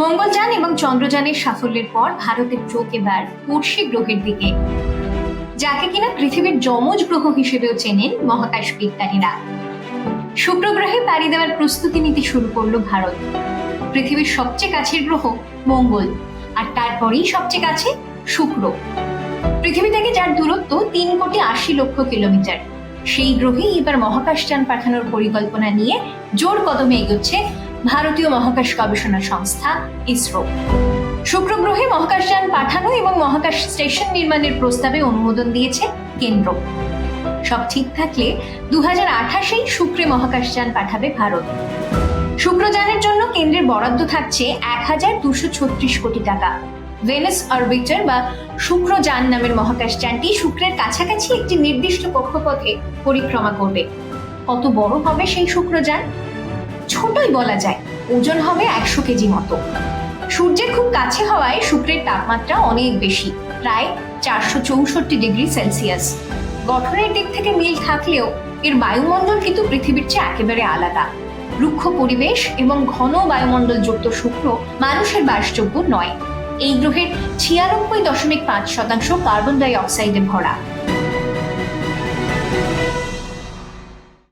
মঙ্গলযান এবং চন্দ্রযানের সাফল্যের পর ভারতের চোখ এবার পড়শি গ্রহের দিকে। যাকে কিনা পৃথিবীর যমজ গ্রহ হিসেবেও চেনেন মহাকাশ বিজ্ঞানীরা। শুক্র গ্রহে পাড়ি দেওয়ার প্রস্তুতি নিতে শুরু করল ভারত। পৃথিবীর সবচেয়ে কাছের গ্রহ মঙ্গল, আর তারপরেই সবচেয়ে কাছে শুক্র। পৃথিবী থেকে যার দূরত্ব তিন কোটি আশি লক্ষ কিলোমিটার। সেই গ্রহেই এবার মহাকাশযান পাঠানোর পরিকল্পনা নিয়ে জোর কদমে এগোচ্ছে ভারতীয় মহাকাশ গবেষণা সংস্থা, ইসরো। শুক্র গ্রহে মহাকাশযান পাঠানো এবং মহাকাশ স্টেশন নির্মাণের প্রস্তাবে অনুমোদন দিয়েছে কেন্দ্র। সব ঠিক থাকলে দু হাজার আঠাশেই শুক্রে মহাকাশযান পাঠাবে ভারত। শুক্রযানের জন্য কেন্দ্রের বরাদ্দ থাকছে এক হাজার দুশো ছত্রিশ কোটি টাকা। ভেনাস অরবিটার বা শুক্রযান নামের মহাকাশযানটি শুক্রের কাছাকাছি একটি নির্দিষ্ট কক্ষপথে পরিক্রমা করবে। কত বড় হবে সেই শুক্রযান ছোটই বলা যায়, ওজন হবে একশো কেজি মতো। সূর্যের খুব কাছে হওয়ায় শুক্রের তাপমাত্রা অনেক বেশি, প্রায় চারশো চৌষট্টি ডিগ্রি সেলসিয়াস। গঠনের দিক থেকে মিল থাকলেও এর বায়ুমণ্ডল কিন্তু পৃথিবীর চেয়ে একেবারে আলাদা। রুক্ষ পরিবেশ এবং ঘন বায়ুমণ্ডল যুক্ত শুক্র মানুষের বাসযোগ্য নয়। এই গ্রহের ছিয়ানব্বই দশমিক পাঁচ শতাংশ কার্বন ডাই অক্সাইডে ভরা।